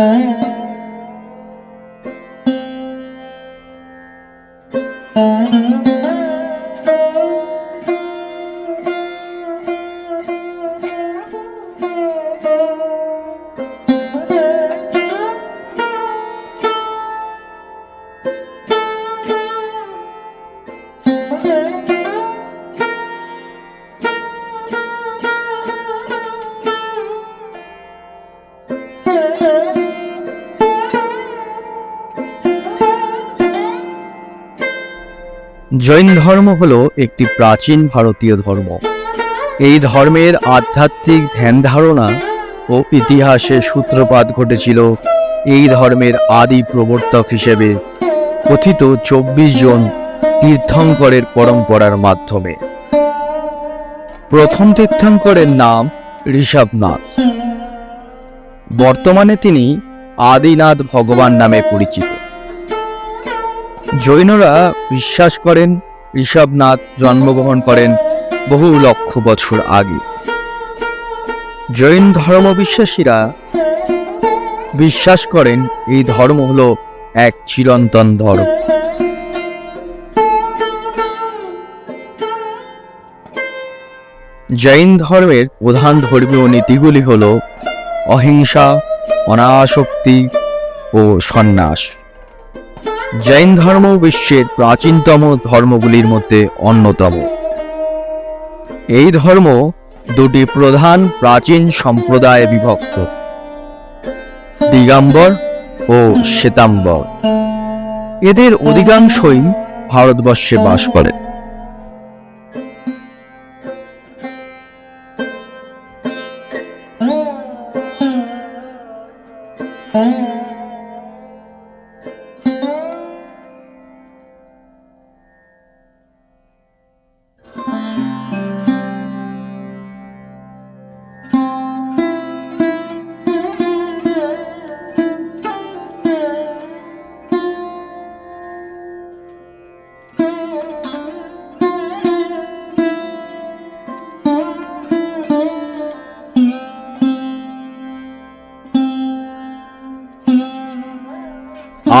Bye. Jain ধর্ম হল একটি প্রাচীন ভারতীয় ধর্ম। এই ধর্মের আধ্যাত্মিক ধ্যান ধারণা ও ইতিহাসের সূত্রপাত ঘটেছিল এই ধর্মের আদি প্রবর্তক হিসেবে কথিত চব্বিশ জন তীর্থঙ্করের পরম্পরার মাধ্যমে। প্রথম তীর্থঙ্করের নাম ঋষভনাথ। বর্তমানে তিনি আদিনাথ ভগবান নামে পরিচিত। জৈনরা বিশ্বাস করেন, ঋষভনাথ জন্মগ্রহণ করেন বহু লক্ষ বছর আগে। জৈন ধর্মবিশ্বাসীরা বিশ্বাস করেন এই ধর্ম হলো এক চিরন্তন ধর্ম। জৈন ধর্মের প্রধান ধর্মীয় নীতিগুলি হল অহিংসা, অনাসক্তি ও সন্ন্যাস। জৈন ধর্ম বিশ্বের প্রাচীনতম ধর্মগুলির মধ্যে অন্যতম। এই ধর্ম দুটি প্রধান প্রাচীন সম্প্রদায়ে বিভক্ত। দিগম্বর ও শ্বেতাম্বর। এদের অধিকাংশই ভারতবর্ষে বাস করে।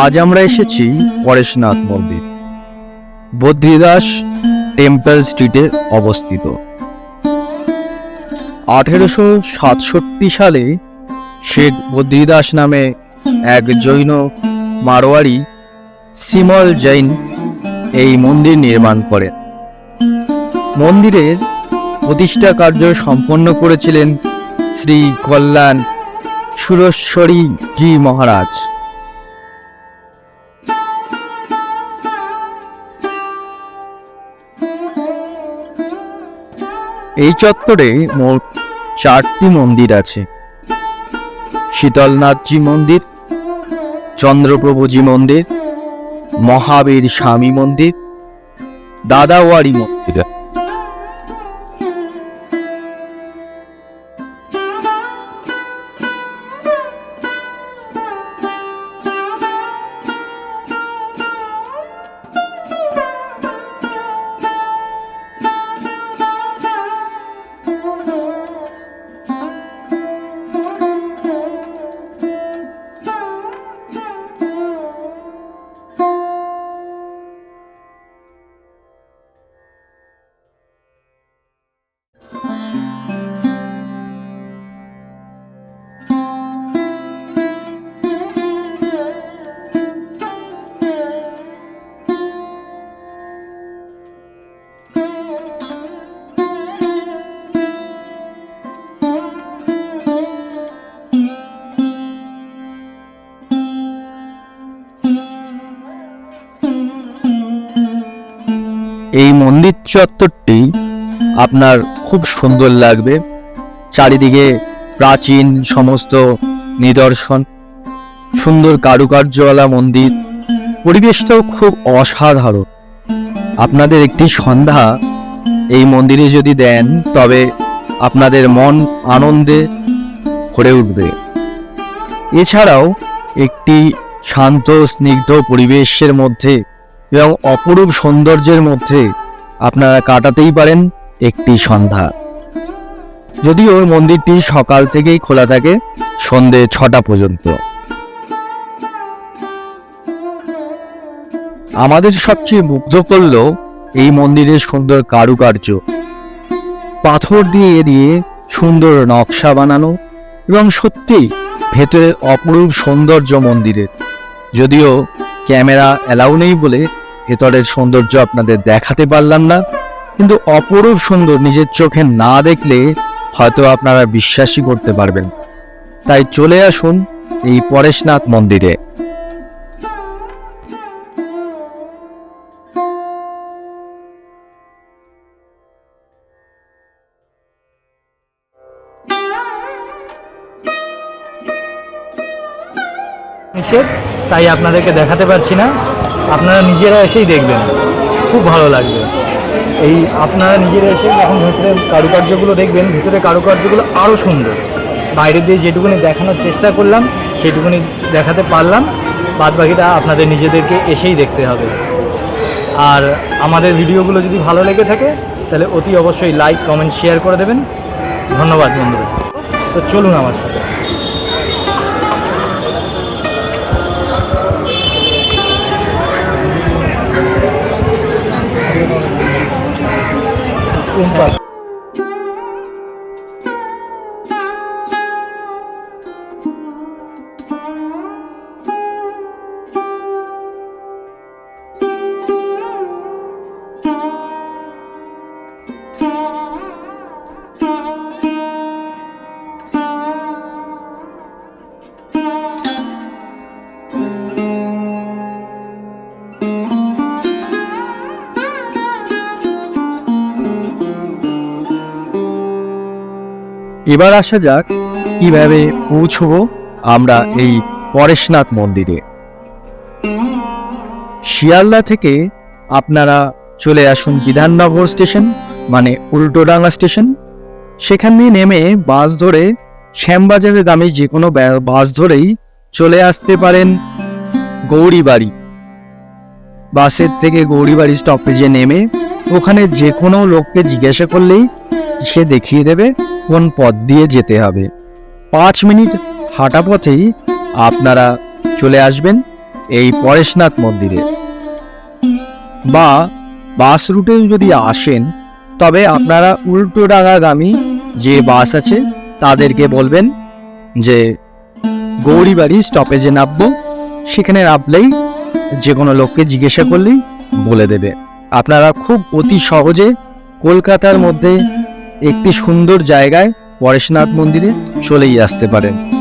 আজ আমরা এসেছি পরেশনাথ মন্দির। বদ্রীদাস টেম্পল স্ট্রিটে অবস্থিত। আঠেরোশো সাতষট্টি সালে শেখ বদ্রীদাস নামে এক জৈন মারোয়ারি সিমল জৈন এই মন্দির নির্মাণ করেন। মন্দিরের প্রতিষ্ঠা কার্য সম্পন্ন করেছিলেন শ্রী কল্যাণ সুরেশ্বরী জি মহারাজ। এই চত্বরে মোট চারটি মন্দির আছে। শীতলনাথজি মন্দির, চন্দ্রপ্রভুজি মন্দির, মহাবীর স্বামী মন্দির দাদাওয়ারি মন্দির। এই মন্দির চত্বরটি আপনার খুব সুন্দর লাগবে। চারিদিকে প্রাচীন সমস্ত নিদর্শন, সুন্দর কারুকার্যওয়ালা মন্দির, পরিবেশটাও খুব অসাধারণ। আপনাদের একটি সন্ধ্যা এই মন্দিরে যদি দেন, তবে আপনাদের মন আনন্দে ভরে উঠবে। এছাড়াও একটি শান্ত, স্নিগ্ধ পরিবেশের মধ্যে এবং অপরূপ সৌন্দর্যের মধ্যে আপনারা কাটাতেই পারেন একটি সন্ধ্যা। যদিও মন্দিরটি সকাল থেকেই খোলা থাকে, সন্ধে ছটা পর্যন্ত। আমাদের সবচেয়ে মুগ্ধ করল এই মন্দিরের সুন্দর কারুকার্য। পাথর দিয়ে দিয়ে সুন্দর নকশা বানানো এবং সত্যি ভেতরের অপরূপ সৌন্দর্য মন্দিরের। যদিও ক্যামেরা অ্যালাউ নেই বলে ভেতরের সৌন্দর্য আপনাদের দেখাতে পারলাম না, কিন্তু অপরূপ সুন্দর নিজের চোখে না দেখলে হয়তো আপনারা বিশ্বাসই করতে পারবেন। তাই চলে আসুন এই পরেশনাথ মন্দিরে। তাই আপনাদেরকে দেখাতে পারছি না। আপনারা নিজেরা এসেই দেখবেন। খুব ভালো লাগবে। এই আপনারা নিজেরা এসে যখন ভেতরে কারুকার্যগুলো দেখবেন, ভিতরে কারুকার্যগুলো আরও সুন্দর। বাইরে দিয়ে যেটুকুনি দেখানোর চেষ্টা করলাম, সেটুকুনি দেখাতে পারলাম। বাদ বাকিটা আপনাদের নিজেদেরকে এসেই দেখতে হবে। আর আমাদের ভিডিওগুলো যদি ভালো লেগে থাকে, তাহলে অতি অবশ্যই লাইক কমেন্ট শেয়ার করে দেবেন। ধন্যবাদ বন্ধুরা। তো চলুন আমার সাথে। এবার আসা যাক কীভাবে পৌঁছবো আমরা এই পরেশনাথ মন্দিরে। শিয়ালদা থেকে আপনারা চলে আসুন বিধাননগর স্টেশন মানে উল্টোডাঙ্গা স্টেশন। সেখান দিয়ে নেমে বাস ধরে শ্যামবাজারের গ্রামে যে কোনো বাস ধরেই চলে আসতে পারেন গৌরীবাড়ি। বাসের থেকে গৌরীবাড়ি স্টপেজে নেমে ওখানে যে কোনো লোককে জিজ্ঞাসা করলেই সে দেখিয়ে দেবে। কোন পথ দিয়ে যেতে হবে। পাঁচ মিনিট হাঁটা পথেই আপনারা চলে আসবেন এই পরেশনাথ মন্দিরে। বা বাস রুটেও যদি আসেন, তবে আপনারা উল্টোডাঙ্গাগামী যে বাস আছে, তাদেরকে বলবেন যে, গৌরীবাড়ি স্টপেজে নামবো। সেখানে নামলেই যে কোনো লোককে জিজ্ঞাসা করলেই বলে দেবে। আপনারা খুব অতি সহজে কলকাতার মধ্যে একটি সুন্দর জায়গায় পরেশনাথ মন্দিরে চলেই আসতে পারেন।